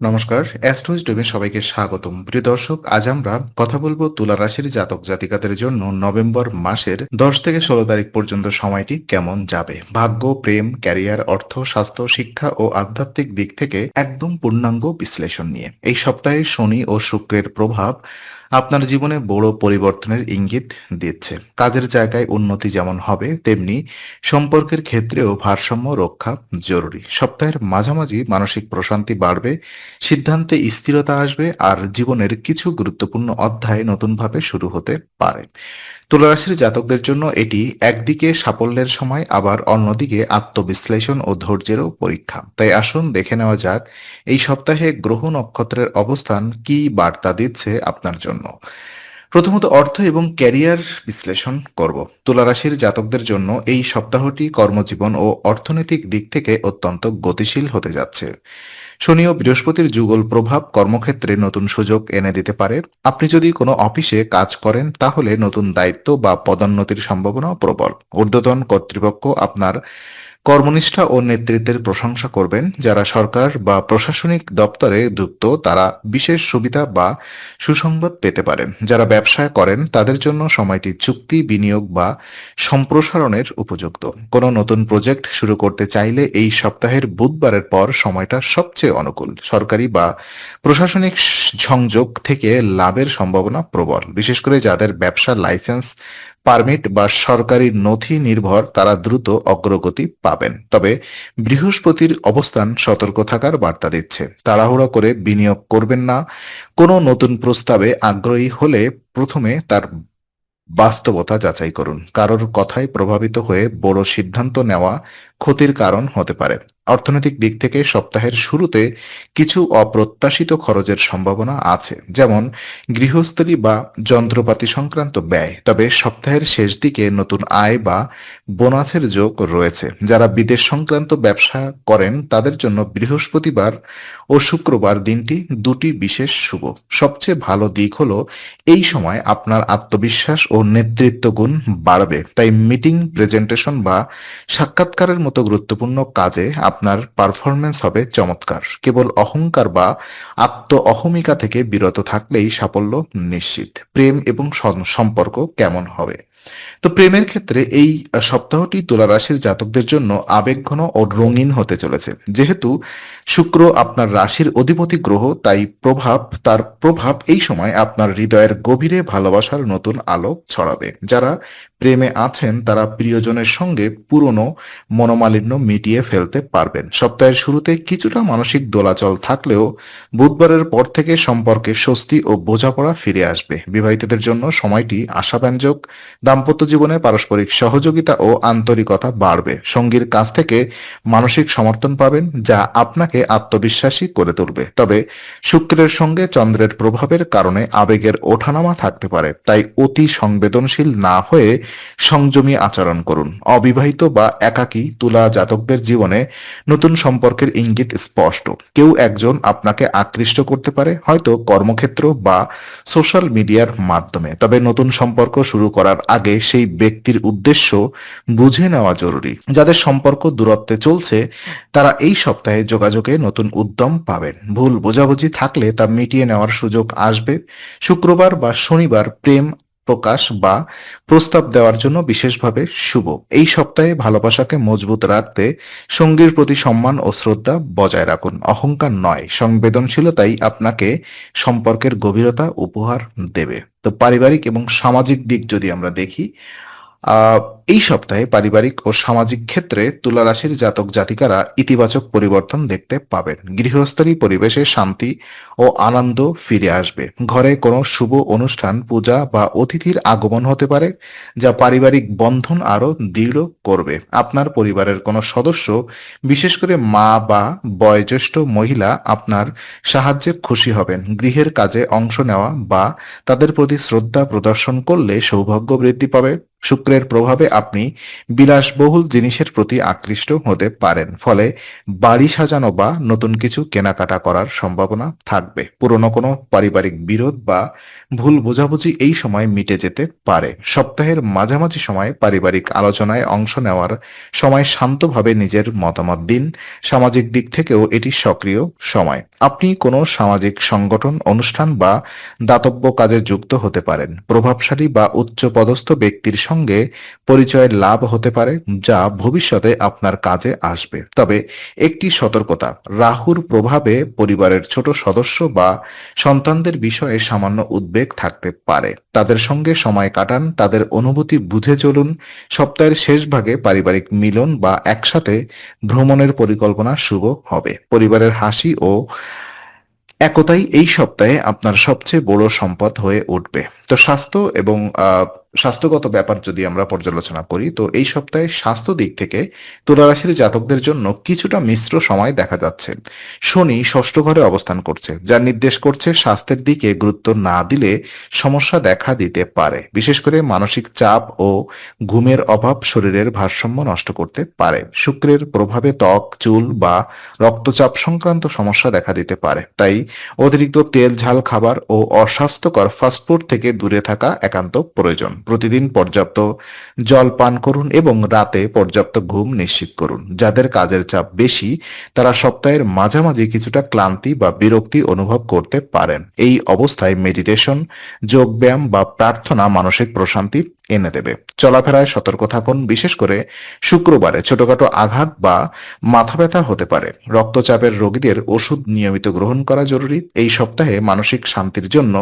নমস্কার অ্যাস্ট্রোইজ ডোমে সবাইকে স্বাগতম। প্রিয় দর্শক, আজ আমরা কথা বলব তুলা রাশির জাতক জাতিকাদের জন্য নভেম্বর মাসের দশ থেকে ষোলো তারিখ পর্যন্ত সময়টি কেমন যাবে? ভাগ্য, প্রেম, ক্যারিয়ার, অর্থ, স্বাস্থ্য, শিক্ষা ও আধ্যাত্মিক দিক থেকে একদম পূর্ণাঙ্গ বিশ্লেষণ নিয়ে। এই সপ্তাহে শনি ও শুক্রের প্রভাব আপনার জীবনে বড় পরিবর্তনের ইঙ্গিত দিচ্ছে। কাজের জায়গায় উন্নতি যেমন হবে, তেমনি সম্পর্কের ক্ষেত্রেও ভারসাম্য রক্ষা জরুরি। সপ্তাহের মাঝামাঝি মানসিক প্রশান্তি বাড়বে সিদ্ধান্তে স্থিরতা আসবে আর জীবনের কিছু গুরুত্বপূর্ণ অধ্যায় নতুনভাবে শুরু হতে পারে। তুলারাশির জাতকদের জন্য এটি একদিকে সাফল্যের সময়, আবার অন্যদিকে আত্মবিশ্লেষণ ও ধৈর্যেরও পরীক্ষা। তাই আসুন দেখে নেওয়া যাক, এই সপ্তাহে গ্রহ নক্ষত্রের অবস্থান কি বার্তা দিচ্ছে আপনার জন্য। প্রথমত অর্থ এবং ক্যারিয়ার বিশ্লেষণ করব। তুলারাশির জাতকদের জন্য এই সপ্তাহটি কর্মজীবন ও অর্থনৈতিক দিক থেকে অত্যন্ত গতিশীল হতে যাচ্ছে। শনি ও বৃহস্পতির যুগল প্রভাব কর্মক্ষেত্রে নতুন সুযোগ এনে দিতে পারে। আপনি যদি কোনো অফিসে কাজ করেন, তাহলে নতুন দায়িত্ব বা পদোন্নতির সম্ভাবনা প্রবল। ঊর্ধ্বতন কর্তৃপক্ষ আপনার কর্মনিষ্ঠা ও নেতৃত্বের প্রশংসা করবেন যারা সরকার বা প্রশাসনিক দপ্তরে যুক্ত, তারা বিশেষ সুবিধা বা সুসংবাদ পেতে পারেন। যারা ব্যবসায় করেন, তাদের জন্য সময়টি চুক্তি, বিনিয়োগ বা সম্প্রসারণের উপযুক্ত। কোনো নতুন প্রজেক্ট শুরু করতে চাইলে এই সপ্তাহের বুধবারের পর সময়টা সবচেয়ে অনুকূল। সরকারি বা প্রশাসনিক সংযোগ থেকে লাভের সম্ভাবনা প্রবল। বিশেষ করে যাদের ব্যবসার লাইসেন্স পারমিট বা সরকারি নথি নির্ভর তারা দ্রুত অগ্রগতি পাবেন। তবে বৃহস্পতির অবস্থান সতর্ক থাকার বার্তা দিচ্ছে। তাড়াহুড়ো করে বিনিয়োগ করবেন না। কোনো নতুন প্রস্তাবে আগ্রহী হলে প্রথমে তার বাস্তবতা যাচাই করুন। কারোর কথায় প্রভাবিত হয়ে বড় সিদ্ধান্ত নেওয়া ক্ষতির কারণ হতে পারে। অর্থনৈতিক দিক থেকে সপ্তাহের শুরুতে কিছু অপ্রত্যাশিত খরচের সম্ভাবনা আছে, যেমন গৃহস্থলী বা যন্ত্রপাতি সংক্রান্ত ব্যয়। তবে সপ্তাহের শেষ দিকে নতুন আয় বা বোনাসের যোগ রয়েছে। যারা বিদেশ সংক্রান্ত ব্যবসা করেন, তাদের জন্য বৃহস্পতিবার ও শুক্রবার দিনটি দুটি বিশেষ শুভ। সবচেয়ে ভালো দিক হলো, এই সময় আপনার আত্মবিশ্বাস ও নেতৃত্ব গুণ বাড়বে। তাই মিটিং, প্রেজেন্টেশন বা সাক্ষাৎকারের মতো গুরুত্বপূর্ণ কাজে আপনার পারফরমেন্স হবে চমৎকার। কেবল অহংকার বা আত্ম অহমিকা থেকে বিরত থাকলেই সাফল্য নিশ্চিত। প্রেম এবং সম্পর্ক কেমন হবে? তো প্রেমের ক্ষেত্রে এই সপ্তাহটি তুলা রাশির জাতকদের জন্য আবেগঘন ও রঙিন হতে চলেছে। যেহেতু শুক্র আপনার রাশির অধিপতি গ্রহ, তাই প্রভাব, তার প্রভাব এই সময় আপনার হৃদয়ের গভীরে ভালোবাসার নতুন আলো ছড়াবে। যারা প্রেমে আছেন, তারা প্রিয়জনের সঙ্গে পুরনো মনোমালিন্য মিটিয়ে ফেলতে পারবেন। সপ্তাহের শুরুতে কিছুটা মানসিক দোলাচল থাকলেও বুধবারের পর থেকে সম্পর্কে স্বস্তি ও বোঝাপড়া ফিরে আসবে। বিবাহিতদের জন্য সময়টি আশাব্যঞ্জক দাম্পত্য জীবনে পারস্পরিক সহযোগিতা ও আন্তরিকতা বাড়বে। সঙ্গীর কাছ থেকে মানসিক সমর্থন পাবেন, যা আপনাকে আত্মবিশ্বাসী করে তুলবে। তবে শুক্রের সঙ্গে চন্দ্রের প্রভাবের কারণে আবেগের ওঠানামা থাকতে পারে, তাই অতি সংবেদনশীল না হয়ে সংযমী আচরণ করুন। অবিবাহিত বা একাকী তুলা জাতকদের জীবনে নতুন সম্পর্কের ইঙ্গিত স্পষ্ট। কেউ একজন আপনাকে আকৃষ্ট করতে পারে, হয়তো কর্মক্ষেত্র বা সোশ্যাল মিডিয়ার মাধ্যমে। তবে নতুন সম্পর্ক শুরু করার আগে সেই ব্যক্তির উদ্দেশ্য বুঝে নেওয়া জরুরি। যাদের সম্পর্ক দূরত্বে চলছে, তারা এই সপ্তাহে যোগাযোগে নতুন উদ্যম পাবেন। ভুল বোঝাবুঝি থাকলে তা মিটিয়ে নেওয়ার সুযোগ আসবে। শুক্রবার বা শনিবার প্রেম প্রকাশ বা প্রস্তাব দেওয়ার জন্য বিশেষভাবে শুভ। এই সপ্তাহে ভালোবাসাকে মজবুত রাখতে সঙ্গীর প্রতি সম্মান ও শ্রদ্ধা বজায় রাখুন। অহংকার নয়, সংবেদনশীলতাই আপনাকে সম্পর্কের গভীরতা উপহার দেবে। তো পারিবারিক এবং সামাজিক দিক যদি আমরা দেখি এই সপ্তাহে পারিবারিক ও সামাজিক ক্ষেত্রে তুলা রাশির জাতক জাতিকারা ইতিবাচক পরিবর্তন দেখতে পাবেন। গৃহস্থলী পরিবেশে শান্তি ও আনন্দ ফিরে আসবে। ঘরে কোনো শুভ অনুষ্ঠান, পূজা বা অতিথির আগমন হতে পারে, যা পারিবারিক বন্ধন আরও দৃঢ় করবে। আপনার পরিবারের কোনো সদস্য, বিশেষ করে মা বা বয়োজ্যেষ্ঠ মহিলা, আপনার সাহায্যে খুশি হবেন। গৃহের কাজে অংশ নেওয়া বা তাদের প্রতি শ্রদ্ধা প্রদর্শন করলে সৌভাগ্য বৃদ্ধি পাবে। শুক্রের প্রভাবে আপনি বিলাসবহুল জিনিসের প্রতি আকৃষ্ট হতে পারেন, ফলে বাড়ি সাজানো বা নতুন কিছু কেনাকাটা করার সম্ভাবনা থাকবে। পুরনো কোনো পারিবারিক বিরোধ বা ভুল বোঝাবুঝি এই সময় মিটে যেতে পারে। সপ্তাহের মাঝামাঝি সময়ে পারিবারিক আলোচনায় অংশ নেওয়ার সময় শান্তভাবে নিজের মতামত দিন। সামাজিক দিক থেকেও এটি সক্রিয় সময়। আপনি কোনো সামাজিক সংগঠন, অনুষ্ঠান বা দাতব্য কাজে যুক্ত হতে পারেন। প্রভাবশালী বা উচ্চ পদস্থ ব্যক্তির সঙ্গে পরিচয় লাভ হতে পারে, যা ভবিষ্যতে আপনার কাজে আসবে। তবে একটি সতর্কতা, রাহুর প্রভাবে পরিবারের ছোট সদস্য বা সন্তানদের বিষয়ে সামান্য উদ্বেগ থাকতে পারে। তাদের সঙ্গে সময় কাটান, তাদের অনুভূতি বুঝে চলুন, সপ্তাহের শেষ ভাগে পারিবারিক মিলন বা একসাথে ভ্রমণের পরিকল্পনা শুভ হবে। পরিবারের হাসি ও একতাই এই সপ্তাহে আপনার সবচেয়ে বড় সম্পদ হয়ে উঠবে। তো স্বাস্থ্য এবং স্বাস্থ্যগত ব্যাপার যদি আমরা পর্যালোচনা করি, তো এই সপ্তাহে স্বাস্থ্য দিক থেকে তুলা রাশির জাতকদের জন্য কিছুটা মিশ্র সময় দেখা যাচ্ছে। শনি ষষ্ঠ ঘরে অবস্থান করছে, যা নির্দেশ করছে স্বাস্থ্যের দিকে গুরুত্ব না দিলে সমস্যা দেখা দিতে পারে। বিশেষ করে মানসিক চাপ ও ঘুমের অভাব শরীরের ভারসাম্য নষ্ট করতে পারে। শুক্রের প্রভাবে ত্বক, চুল বা রক্তচাপ সংক্রান্ত সমস্যা দেখা দিতে পারে। তাই অতিরিক্ত তেল, ঝাল, খাবার ও অস্বাস্থ্যকর ফাস্টফুড থেকে দূরে থাকা একান্ত প্রয়োজন। প্রতিদিন পর্যাপ্ত জল পান করুন এবং রাতে পর্যাপ্ত ঘুম নিশ্চিত করুন। যাদের কাজের চাপ বেশি, তারা সপ্তাহের মাঝামাঝি কিছুটা ক্লান্তি বা বিরক্তি অনুভব করতে পারেন। এই অবস্থায় মেডিটেশন যোগব্যায়াম বা প্রার্থনা মানসিক প্রশান্তি এনে দেবে। চলাফেরায় সতর্ক থাকুন, বিশেষ করে শুক্রবারে। ছোটখাটো আঘাত বা মাথা ব্যথা হতে পারে। রক্তচাপের রোগীদের ওষুধ নিয়মিত গ্রহণ করা জরুরি। এই সপ্তাহে মানসিক শান্তির জন্য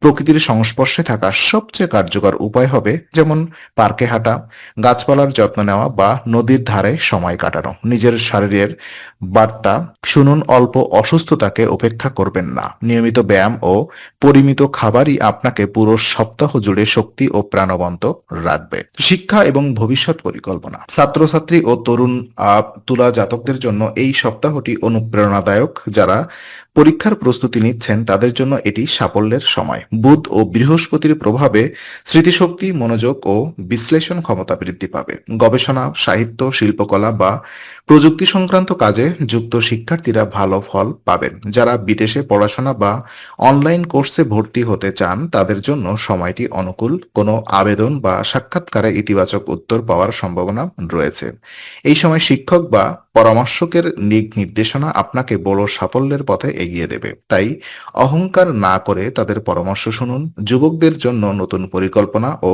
প্রকৃতির সংস্পর্শে থাকা সবচেয়ে কার্যকর উপায় হবে যেমন পার্কে হাঁটা, গাছপালার যত্ন নেওয়া বা নদীর ধারে সময় কাটানো। নিজের শরীরের বার্তা শুনুন, অল্প অসুস্থতাকে উপেক্ষা করবেন না। নিয়মিত ব্যায়াম ও পরিমিত খাবারই আপনাকে পুরো সপ্তাহ জুড়ে শক্তি ও প্রাণবন্ত রাখবে। শিক্ষা এবং ভবিষ্যৎ পরিকল্পনা। ছাত্রছাত্রী ও তরুণ তুলা জাতকদের জন্য এই সপ্তাহটি অনুপ্রেরণাদায়ক। যারা পরীক্ষার প্রস্তুতি নিচ্ছেন তাদের জন্য এটি সাফল্যের সময়। বুধ ও বৃহস্পতির প্রভাবে স্মৃতিশক্তি, মনোযোগ ও বিশ্লেষণ ক্ষমতা বৃদ্ধি পাবে। গবেষণা, সাহিত্য, শিল্পকলা বা প্রযুক্তি সংক্রান্ত কাজে যুক্ত শিক্ষার্থীরা ভালো ফল পাবেন। যারা বিদেশে পড়াশোনা বা অনলাইন কোর্সে ভর্তি হতে চান, তাদের জন্য সময়টি অনুকূল। কোনো আবেদন বা সাক্ষাৎকারে ইতিবাচক উত্তর পাওয়ার সম্ভাবনা রয়েছে। এই সময় শিক্ষক বা পরামর্শকের দিক নির্দেশনা আপনাকে বড় সাফল্যের পথে এগিয়ে দেবে। তাই অহংকার না করে তাদের পরামর্শ শুনুন, যুবকদের জন্য নতুন পরিকল্পনা ও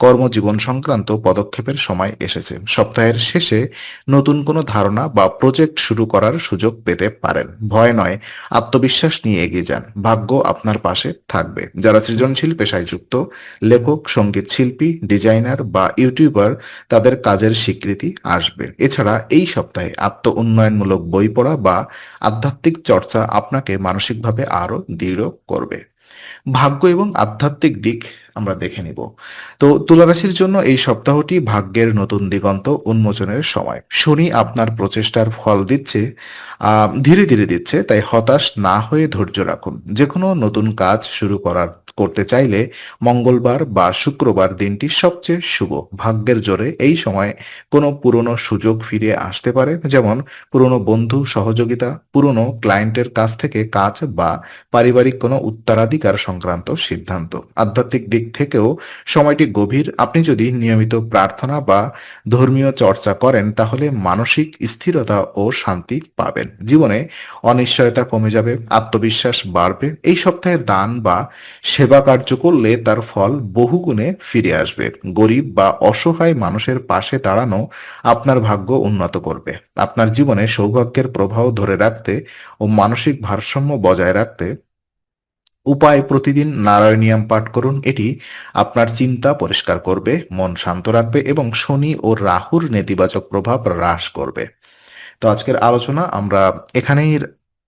কর্মজীবন সংক্রান্ত পদক্ষেপের সময় এসেছে। সপ্তাহের শেষে নতুন কোনো ধারণা বা প্রজেক্ট শুরু করার সুযোগ পেতে পারেন। ভয় নয়, আত্মবিশ্বাস নিয়ে এগিয়ে যান। ভাগ্য আপনার পাশে থাকবে। যারা সৃজনশীল পেশায় যুক্ত, লেখক, সংগীত শিল্পী, ডিজাইনার বা ইউটিউবার, তাদের কাজের স্বীকৃতি আসবে। এছাড়া এই সপ্তাহে আত্ম উন্নয়নমূলক বই পড়া বা আধ্যাত্মিক চর্চা আপনাকে মানসিকভাবে আরও দৃঢ় করবে। ভাগ্য এবং আধ্যাত্মিক দিক আমরা দেখে নিব। তো তুলা রাশির জন্য এই সপ্তাহটি ভাগ্যের নতুন দিগন্ত উন্মোচনের সময়। শনি আপনার প্রচেষ্টার ফল দিচ্ছে ধীরে ধীরে দিচ্ছে, তাই হতাশ না হয়ে ধৈর্য রাখুন। যে কোনো নতুন কাজ শুরু করার, করতে চাইলে মঙ্গলবার বা শুক্রবার দিনটি সবচেয়ে শুভ। ভাগ্যের জোরে এই সময় কোনো পুরনো সুযোগ ফিরে আসতে পারে, যেমন পুরনো বন্ধু, সহযোগিতা, পুরনো ক্লায়েন্টের কাছ থেকে কাজ বা পারিবারিক কোনো উত্তরাধিকার সংক্রান্ত সিদ্ধান্ত। আধ্যাত্মিক দিক থেকেও সময়টি গভীর। আপনি যদি নিয়মিত প্রার্থনা বা ধর্মীয় চর্চা করেন, তাহলে মানসিক স্থিরতা ও শান্তি পাবেন। জীবনে অনিশ্চয়তা কমে যাবে, আত্মবিশ্বাস বাড়বে। এই সপ্তাহে দান বা সেবা কার্য করলে তার ফল বহুগুণে ফিরে আসবে। গরিব বা অসহায় মানুষের পাশে দাঁড়ানো আপনার ভাগ্য উন্নত করবে। আপনার জীবনে সৌভাগ্যের প্রভাব ধরে রাখতে ও মানসিক ভারসাম্য বজায় রাখতে উপায় প্রতিদিন নারায়ণিয়াম পাঠ করুন। এটি আপনার চিন্তা পরিষ্কার করবে, মন শান্ত রাখবে এবং শনি ও রাহুর নেতিবাচক প্রভাব হ্রাস করবে। তো আজকের আলোচনা আমরা এখানেই